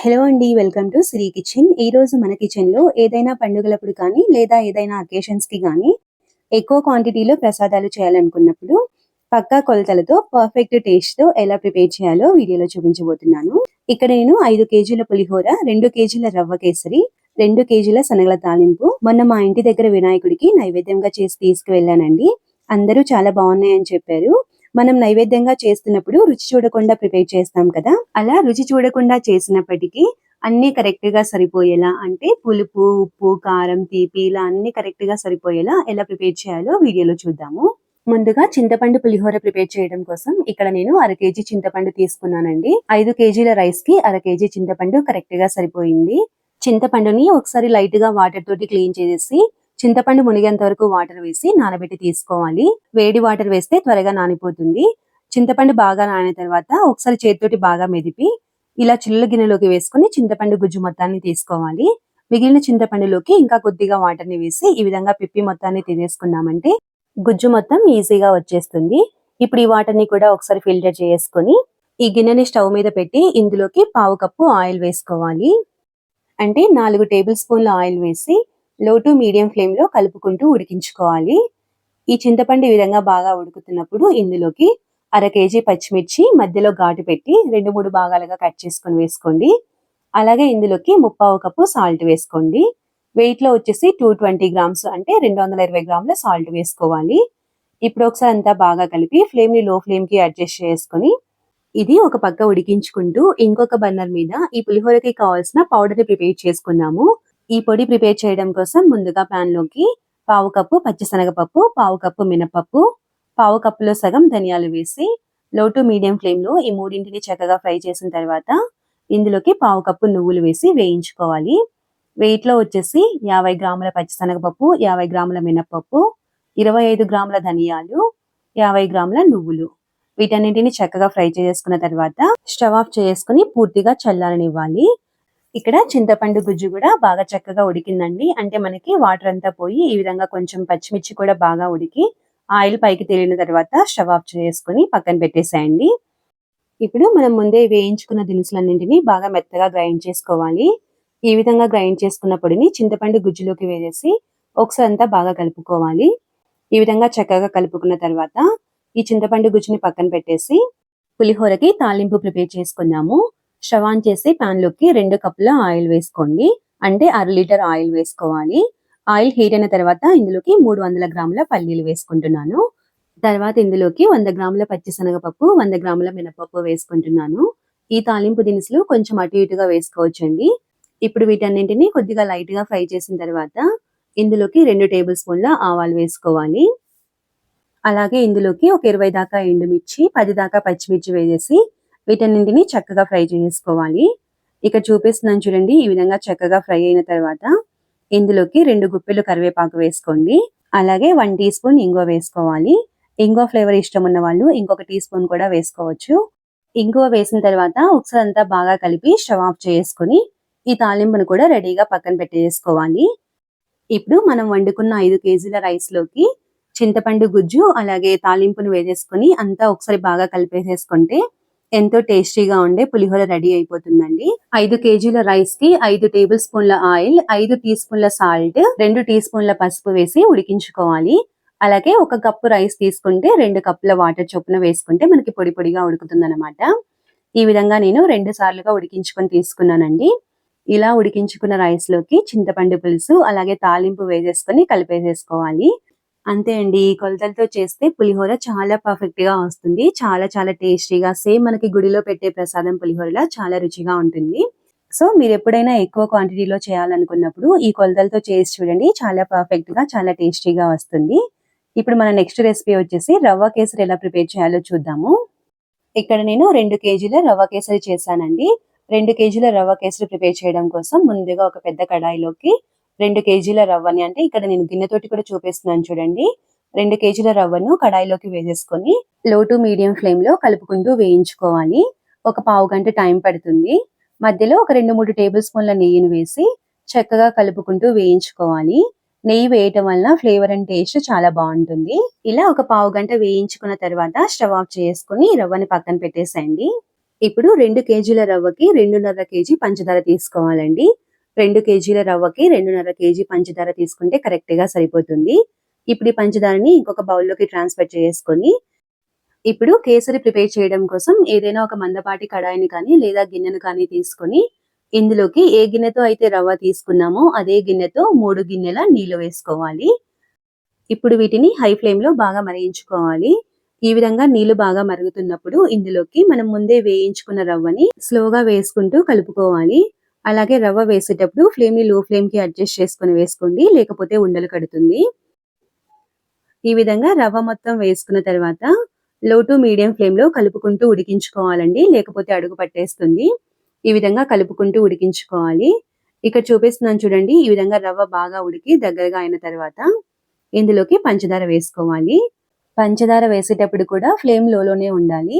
Hello అండి welcome to Shri kitchen. ఈ రోజు మన కిచెన్లో ఏదైనా పండుగలప్పుడు కానీ లేదా ఏదైనా అకేషన్స్కి కానీ ఎక్కువ క్వాంటిటీలో ప్రసాదాలు చేయాలనుకున్నప్పుడు పక్కా కొలతలతో పర్ఫెక్ట్ టేస్ట్తో ఎలా ప్రిపేర్ చేయాలో వీడియోలో చూపించబోతున్నాను. ఇక్కడ నేను ఐదు కేజీల పులిహోర రెండు కేజీల రవ్వ కేసరి రెండు కేజీల శనగల తాలింపు. మొన్న మా ఇంటి దగ్గర వినాయకుడికి నైవేద్యంగా చేసి తీసుకువెళ్ళానండి. అందరూ చాలా బాగున్నాయని చెప్పారు. మనం నైవేద్యంగా చేస్తున్నప్పుడు రుచి చూడకుండా ప్రిపేర్ చేస్తాం కదా? అలా రుచి చూడకుండా చేసినప్పటికీ అన్ని కరెక్ట్గా సరిపోయేలా అంటే పులుపు ఉప్పు కారం తీపి ఇలా అన్ని కరెక్ట్గా సరిపోయేలా ఎలా ప్రిపేర్ చేయాలో వీడియోలో చూద్దాము. ముందుగా చింతపండు పులిహోర ప్రిపేర్ చేయడం కోసం ఇక్కడ నేను అర కేజీ చింతపండు తీసుకున్నానండి. ఐదు కేజీల రైస్కి అర కేజీ చింతపండు కరెక్ట్గా సరిపోయింది. చింతపండుని ఒకసారి లైట్గా వాటర్ తోటి క్లీన్ చేసేసి చింతపండు మునిగేంత వరకు వాటర్ వేసి నానబెట్టి తీసుకోవాలి. వేడి వాటర్ వేస్తే త్వరగా నానిపోతుంది. చింతపండు బాగా నానిన తర్వాత ఒకసారి చేతితోటి బాగా మెదిపి ఇలా చిల్లు గిన్నెలోకి వేసుకుని చింతపండు గుజ్జు మొత్తాన్ని తీసుకోవాలి. మిగిలిన చింతపండులోకి ఇంకా కొద్దిగా వాటర్ని వేసి ఈ విధంగా పిప్పి మొత్తాన్ని తినేసుకున్నామంటే గుజ్జు మొత్తం ఈజీగా వచ్చేస్తుంది. ఇప్పుడు ఈ వాటర్ని కూడా ఒకసారి ఫిల్టర్ చేసుకొని ఈ గిన్నెని స్టవ్ మీద పెట్టి ఇందులోకి పావు కప్పు ఆయిల్ వేసుకోవాలి. అంటే నాలుగు టేబుల్ స్పూన్ల ఆయిల్ వేసి లో టు మీడియం ఫ్లేమ్లో కలుపుకుంటూ ఉడికించుకోవాలి. ఈ చింతపండు ఈ విధంగా బాగా ఉడుకుతున్నప్పుడు ఇందులోకి అర కేజీ పచ్చిమిర్చి మధ్యలో ఘాటు పెట్టి రెండు మూడు భాగాలుగా కట్ చేసుకొని వేసుకోండి. అలాగే ఇందులోకి ముప్పావు కప్పు సాల్ట్ వేసుకోండి. వెయిట్లో వచ్చేసి టూ ట్వంటీ గ్రామ్స్ అంటే రెండు వందల ఇరవై గ్రాముల సాల్ట్ వేసుకోవాలి. ఇప్పుడు ఒకసారి అంతా బాగా కలిపి ఫ్లేమ్ని లో ఫ్లేమ్కి అడ్జస్ట్ చేసుకొని ఇది ఒక పక్క ఉడికించుకుంటూ ఇంకొక బర్నర్ మీద ఈ పులిహోరకి కావాల్సిన పౌడర్ని ప్రిపేర్ చేసుకున్నాము ఈ పొడి ప్రిపేర్ చేయడం కోసం ముందుగా పాన్లోకి పావు కప్పు పచ్చిశనగపప్పు పావు కప్పు మినపప్పు పావు కప్పులో సగం ధనియాలు వేసి లో టు మీడియం ఫ్లేమ్లో ఈ మూడింటిని చక్కగా ఫ్రై చేసిన తర్వాత ఇందులోకి పావు కప్పు నువ్వులు వేసి వేయించుకోవాలి. వెయిట్లో వచ్చేసి యాభై గ్రాముల పచ్చిశనగపప్పు యాభై గ్రాముల మినపప్పు ఇరవై ఐదు గ్రాముల ధనియాలు యాభై గ్రాముల నువ్వులు. వీటన్నింటిని చక్కగా ఫ్రై చేసుకున్న తర్వాత స్టవ్ ఆఫ్ చేసుకుని పూర్తిగా చల్లారనివ్వాలి. ఇక్కడ చింతపండు గుజ్జు కూడా బాగా చక్కగా ఉడికిందండి. అంటే మనకి వాటర్ అంతా పోయి ఈ విధంగా కొంచెం పచ్చిమిర్చి కూడా బాగా ఉడికి ఆయిల్ పైకి తేలిన తర్వాత స్టవ్ ఆఫ్ చేసుకుని పక్కన పెట్టేసేయండి. ఇప్పుడు మనం ముందే వేయించుకున్న దినుసులన్నింటినీ బాగా మెత్తగా గ్రైండ్ చేసుకోవాలి. ఈ విధంగా గ్రైండ్ చేసుకున్న పొడిని చింతపండు గుజ్జులోకి వేసేసి ఒకసారి అంతా బాగా కలుపుకోవాలి. ఈ విధంగా చక్కగా కలుపుకున్న తర్వాత ఈ చింతపండు గుజ్జుని పక్కన పెట్టేసి పులిహోరకి తాలింపు ప్రిపేర్ చేసుకున్నాము షవాన్ చేసి పాన్లోకి రెండు కప్పుల ఆయిల్ వేసుకోండి. అంటే అర లీటర్ ఆయిల్ వేసుకోవాలి. ఆయిల్ హీట్ అయిన తర్వాత ఇందులోకి మూడు వందల గ్రాముల పల్లీలు వేసుకుంటున్నాను. తర్వాత ఇందులోకి వంద గ్రాముల పచ్చిశనగపప్పు వంద గ్రాముల మినపప్పు వేసుకుంటున్నాను. ఈ తాలింపు దినుసులు కొంచెం అటు ఇటుగా వేసుకోవచ్చండి. ఇప్పుడు వీటన్నింటిని కొద్దిగా లైట్గా ఫ్రై చేసిన తర్వాత ఇందులోకి రెండు టేబుల్ స్పూన్ల ఆవాలు వేసుకోవాలి. అలాగే ఇందులోకి ఒక ఇరవై దాకా ఎండుమిర్చి పది దాకా పచ్చిమిర్చి వేసేసి వీటన్నింటిని చక్కగా ఫ్రై చేసుకోవాలి. ఇక్కడ చూపిస్తున్నాను చూడండి ఈ విధంగా చక్కగా ఫ్రై అయిన తర్వాత ఇందులోకి రెండు గుప్పెలు కరివేపాకు వేసుకోండి. అలాగే వన్ టీ స్పూన్ ఇంగువ వేసుకోవాలి. ఇంగువ ఫ్లేవర్ ఇష్టం ఉన్న వాళ్ళు ఇంకొక టీ స్పూన్ కూడా వేసుకోవచ్చు. ఇంగువ వేసిన తర్వాత ఒకసారి అంతా బాగా కలిపి స్టవ్ ఆఫ్ చేసుకుని ఈ తాలింపును కూడా రెడీగా పక్కన పెట్టేసుకోవాలి. ఇప్పుడు మనం వండుకున్న ఐదు కేజీల రైస్లోకి చింతపండు గుజ్జు అలాగే తాలింపును వేసేసుకొని అంతా ఒకసారి బాగా కలిపేసేసుకుంటే ఎంతో టేస్టీగా ఉండే పులిహోర రెడీ అయిపోతుందండి. ఐదు కేజీల రైస్కి ఐదు టేబుల్ స్పూన్ల ఆయిల్ ఐదు టీ స్పూన్ల సాల్ట్ రెండు టీ స్పూన్ల పసుపు వేసి ఉడికించుకోవాలి. అలాగే ఒక కప్పు రైస్ తీసుకుంటే రెండు కప్పుల వాటర్ చొప్పున వేసుకుంటే మనకి పొడి పొడిగా ఉడుకుతుంది అనమాట ఈ విధంగా నేను రెండు సార్లుగా ఉడికించుకొని తీసుకున్నానండి. ఇలా ఉడికించుకున్న రైస్లోకి చింతపండు పులుసు అలాగే తాలింపు వేసేసుకొని కలిపేసేసుకోవాలి. అంతే అండి ఈ కొలతలతో చేస్తే పులిహోర చాలా పర్ఫెక్ట్గా వస్తుంది. చాలా చాలా టేస్టీగా సేమ్ మనకి గుడిలో పెట్టే ప్రసాదం పులిహోరలా చాలా రుచిగా ఉంటుంది. సో మీరు ఎప్పుడైనా ఎక్కువ క్వాంటిటీలో చేయాలనుకున్నప్పుడు ఈ కొలతలతో చేసి చూడండి చాలా పర్ఫెక్ట్గా చాలా టేస్టీగా వస్తుంది. ఇప్పుడు మన నెక్స్ట్ రెసిపీ వచ్చేసి రవ్వ కేసరి ఎలా ప్రిపేర్ చేయాలో చూద్దాము. ఇక్కడ నేను రెండు కేజీల రవ్వ కేసరి చేశానండి. రెండు కేజీల రవ్వ కేసరి ప్రిపేర్ చేయడం కోసం ముందుగా ఒక పెద్ద కడాయిలోకి రెండు కేజీల రవ్వని అంటే ఇక్కడ నేను గిన్నెతోటి కూడా చూపిస్తున్నాను చూడండి. రెండు కేజీల రవ్వను కడాయిలోకి వేసేసుకొని లో టు మీడియం ఫ్లేమ్లో కలుపుకుంటూ వేయించుకోవాలి. ఒక పావు గంట టైం పడుతుంది. మధ్యలో ఒక రెండు మూడు టేబుల్ స్పూన్ల నెయ్యిని వేసి చక్కగా కలుపుకుంటూ వేయించుకోవాలి. నెయ్యి వేయటం వల్ల ఫ్లేవర్ అండ్ టేస్ట్ చాలా బాగుంటుంది. ఇలా ఒక పావు గంట వేయించుకున్న తర్వాత స్టవ్ ఆఫ్ చేసుకుని రవ్వని పక్కన పెట్టేసేయండి. ఇప్పుడు రెండు కేజీల రవ్వకి రెండున్నర కేజీ పంచదార తీసుకోవాలండి. రెండు కేజీల రవ్వకి రెండున్నర కేజీ పంచదార తీసుకుంటే కరెక్ట్గా సరిపోతుంది. ఇప్పుడు ఈ పంచదారని ఇంకొక బౌల్లోకి ట్రాన్స్ఫర్ చేసుకొని ఇప్పుడు కేసరి ప్రిపేర్ చేయడం కోసం ఏదైనా ఒక మందపాటి కడాయిని కానీ లేదా గిన్నెను కానీ తీసుకొని ఇందులోకి ఏ గిన్నెతో అయితే రవ్వ తీసుకున్నామో అదే గిన్నెతో మూడు గిన్నెల నీళ్ళు వేసుకోవాలి. ఇప్పుడు వీటిని హై ఫ్లేమ్లో బాగా మరిగించుకోవాలి. ఈ విధంగా నీళ్ళు బాగా మరుగుతున్నప్పుడు ఇందులోకి మనం ముందే వేయించుకున్న రవ్వని స్లోగా వేసుకుంటూ కలుపుకోవాలి. అలాగే రవ్వ వేసేటప్పుడు ఫ్లేమ్ని లో ఫ్లేమ్కి అడ్జస్ట్ చేసుకుని వేసుకోండి లేకపోతే ఉండలు కడుతుంది. ఈ విధంగా రవ్వ మొత్తం వేసుకున్న తర్వాత లో టు మీడియం ఫ్లేమ్లో కలుపుకుంటూ ఉడికించుకోవాలండి లేకపోతే అడుగు పట్టేస్తుంది. ఈ విధంగా కలుపుకుంటూ ఉడికించుకోవాలి. ఇక్కడ చూపిస్తున్నాను చూడండి ఈ విధంగా రవ్వ బాగా ఉడికి దగ్గరగా అయిన తర్వాత ఇందులోకి పంచదార వేసుకోవాలి. పంచదార వేసేటప్పుడు కూడా ఫ్లేమ్లోనే ఉండాలి.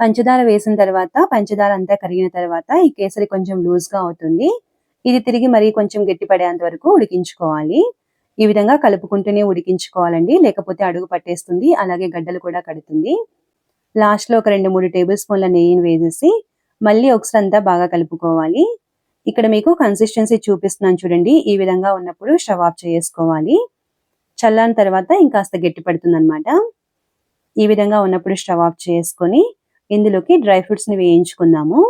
పంచదార వేసిన తర్వాత పంచదార అంతా కరిగిన తర్వాత ఈ కేసరి కొంచెం లూజ్గా అవుతుంది. ఇది తిరిగి మరీ కొంచెం గట్టిపడేంత వరకు ఉడికించుకోవాలి. ఈ విధంగా కలుపుకుంటూనే ఉడికించుకోవాలండి. లేకపోతే అడుగు పట్టేస్తుంది. అలాగే గడ్డలు కూడా కడుతుంది. లాస్ట్లో ఒక రెండు మూడు టేబుల్ స్పూన్ల నెయ్యిని వేసేసి మళ్ళీ ఒకసారి అంతా బాగా కలుపుకోవాలి. ఇక్కడ మీకు కన్సిస్టెన్సీ చూపిస్తున్నాను చూడండి. ఈ విధంగా ఉన్నప్పుడు స్టవ్ ఆఫ్ చేసుకోవాలి. చల్లారిన తర్వాత ఇంకాస్త గట్టి పడుతుంది అనమాట ఈ విధంగా ఉన్నప్పుడు స్టవ్ ఆఫ్ చేసుకొని ఇందులోకి డ్రై ఫ్రూట్స్ని వేయించుకుందాము.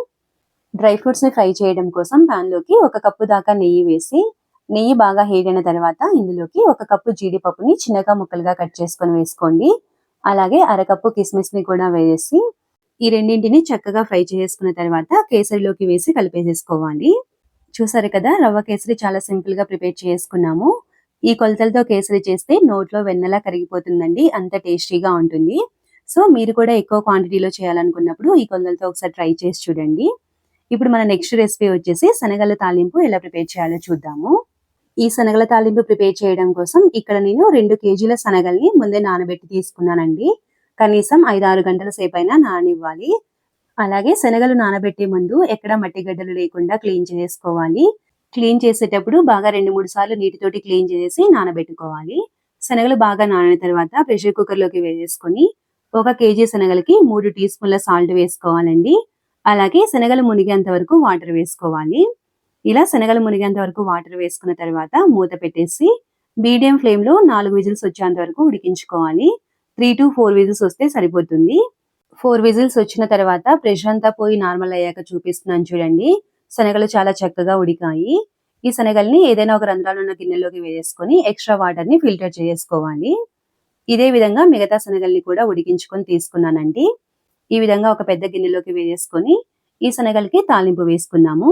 డ్రై ఫ్రూట్స్ని ఫ్రై చేయడం కోసం పాన్లోకి ఒక కప్పు దాకా నెయ్యి వేసి నెయ్యి బాగా హీట్ అయిన తర్వాత ఇందులోకి ఒక కప్పు జీడిపప్పుని చిన్నగా ముక్కలుగా కట్ చేసుకొని వేసుకోండి. అలాగే అరకప్పు కిస్మిస్ని కూడా వేసి ఈ రెండింటిని చక్కగా ఫ్రై చేసుకున్న తర్వాత కేసరిలోకి వేసి కలిపేసేసుకోవాలి. చూసారు కదా రవ్వ కేసరి చాలా సింపుల్గా ప్రిపేర్ చేసుకున్నాము. ఈ కొలతలతో కేసరి చేస్తే నోట్లో వెన్నలా కరిగిపోతుందండి అంత టేస్టీగా ఉంటుంది. సో మీరు కూడా ఎక్కువ క్వాంటిటీలో చేయాలనుకున్నప్పుడు ఈ కొలతలతో ఒకసారి ట్రై చేసి చూడండి. ఇప్పుడు మన నెక్స్ట్ రెసిపీ వచ్చేసి శనగల తాలింపు ఎలా ప్రిపేర్ చేయాలో చూద్దాము. ఈ శనగల తాలింపు ప్రిపేర్ చేయడం కోసం ఇక్కడ నేను రెండు కేజీల శనగల్ని ముందే నానబెట్టి తీసుకున్నానండి. కనీసం ఐదు ఆరు గంటల సేపు అయినా నానివ్వాలి. అలాగే శనగలు నానబెట్టే ముందు ఎక్కడ మట్టి గడ్డలు లేకుండా క్లీన్ చేసుకోవాలి. క్లీన్ చేసేటప్పుడు బాగా రెండు మూడు సార్లు నీటితోటి క్లీన్ చేసి నానబెట్టుకోవాలి. శనగలు బాగా నానిన తర్వాత ప్రెషర్ కుక్కర్లోకి వేసేసుకొని ఒక కేజీ శనగలకి మూడు టీ స్పూన్ల సాల్ట్ వేసుకోవాలండి. అలాగే శనగలు మునిగేంత వరకు వాటర్ వేసుకోవాలి. ఇలా శనగలు మునిగేంత వరకు వాటర్ వేసుకున్న తర్వాత మూత పెట్టేసి మీడియం ఫ్లేమ్లో నాలుగు విజిల్స్ వచ్చేంత వరకు ఉడికించుకోవాలి. త్రీ టు ఫోర్ విజిల్స్ వస్తే సరిపోతుంది. ఫోర్ విజిల్స్ వచ్చిన తర్వాత ప్రెషర్ అంతా పోయి నార్మల్ అయ్యాక చూపిస్తున్నాను చూడండి. శనగలు చాలా చక్కగా ఉడికాయి. ఈ శనగల్ని ఏదైనా ఒక రంధ్రాలు ఉన్న గిన్నెలోకి వేసుకొని ఎక్స్ట్రా వాటర్ని ఫిల్టర్ చేసుకోవాలి. ఇదే విధంగా మిగతా శనగల్ని కూడా ఉడికించుకొని తీసుకున్నానండి. ఈ విధంగా ఒక పెద్ద గిన్నెలోకి వేసుకొని ఈ శనగలకి తాలింపు వేసుకున్నాము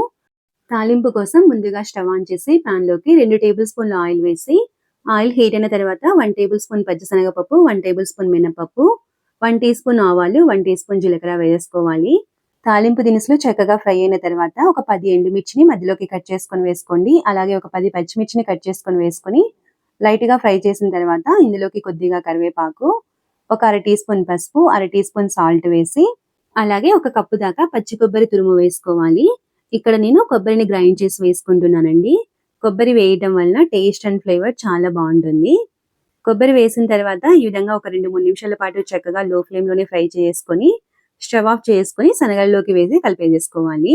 తాలింపు కోసం ముందుగా స్టవ్ ఆన్ చేసి పాన్లోకి రెండు టేబుల్ స్పూన్ల ఆయిల్ వేసి ఆయిల్ హీట్ అయిన తర్వాత వన్ టేబుల్ స్పూన్ పచ్చిశనగపప్పు వన్ టేబుల్ స్పూన్ మినపప్పు వన్ టీ స్పూన్ ఆవాలు వన్ టీ స్పూన్ జీలకర్ర వేసుకోవాలి. తాలింపు దినుసులు చక్కగా ఫ్రై అయిన తర్వాత ఒక పది ఎండుమిర్చిని మధ్యలోకి కట్ చేసుకొని వేసుకోండి. అలాగే ఒక పది పచ్చిమిర్చిని కట్ చేసుకొని వేసుకొని లైట్గా ఫ్రై చేసిన తర్వాత ఇందులోకి కొద్దిగా కరివేపాకు ఒక అర టీ స్పూన్ పసుపు అర టీ స్పూన్ సాల్ట్ వేసి అలాగే ఒక కప్పు దాకా పచ్చి కొబ్బరి తురుము వేసుకోవాలి. ఇక్కడ నేను కొబ్బరిని గ్రైండ్ చేసి వేసుకుంటున్నానండి. కొబ్బరి వేయటం వలన టేస్ట్ అండ్ ఫ్లేవర్ చాలా బాగుంటుంది. కొబ్బరి వేసిన తర్వాత ఈ విధంగా ఒక రెండు మూడు నిమిషాల పాటు చక్కగా లో ఫ్లేమ్లోనే ఫ్రై చేసుకొని స్టవ్ ఆఫ్ చేసుకొని శనగల్లోకి వేసి కలిపేసేసుకోవాలి.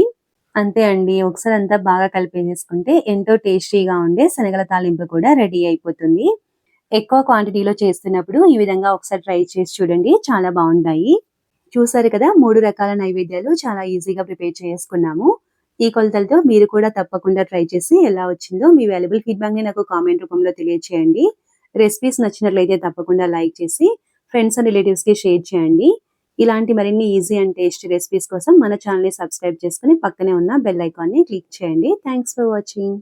అంతే అండి. ఒకసారి అంతా బాగా కలిపేసేసుకుంటే ఎంతో టేస్టీగా ఉండే శనగల తాలింపు కూడా రెడీ అయిపోతుంది. ఎక్కువ క్వాంటిటీలో చేస్తున్నప్పుడు ఈ విధంగా ఒకసారి ట్రై చేసి చూడండి. చాలా బాగుంటాయి. చూసారు కదా మూడు రకాల నైవేద్యాలు చాలా ఈజీగా ప్రిపేర్ చేసుకున్నాము. ఈ కొలతలతో మీరు కూడా తప్పకుండా ట్రై చేసి ఎలా వచ్చిందో మీ వాల్యుబుల్ ఫీడ్బ్యాక్ని నాకు కామెంట్ రూపంలో తెలియచేయండి. రెసిపీస్ నచ్చినట్లయితే తప్పకుండా లైక్ చేసి ఫ్రెండ్స్ అండ్ రిలేటివ్స్కి షేర్ చేయండి. ఇలాంటి మరిన్ని ఈజీ అండ్ టేస్టీ రెసిపీస్ కోసం మన ఛానల్ని సబ్స్క్రైబ్ చేసుకుని పక్కనే ఉన్న బెల్ ఐకాన్ని క్లిక్ చేయండి. Thanks for watching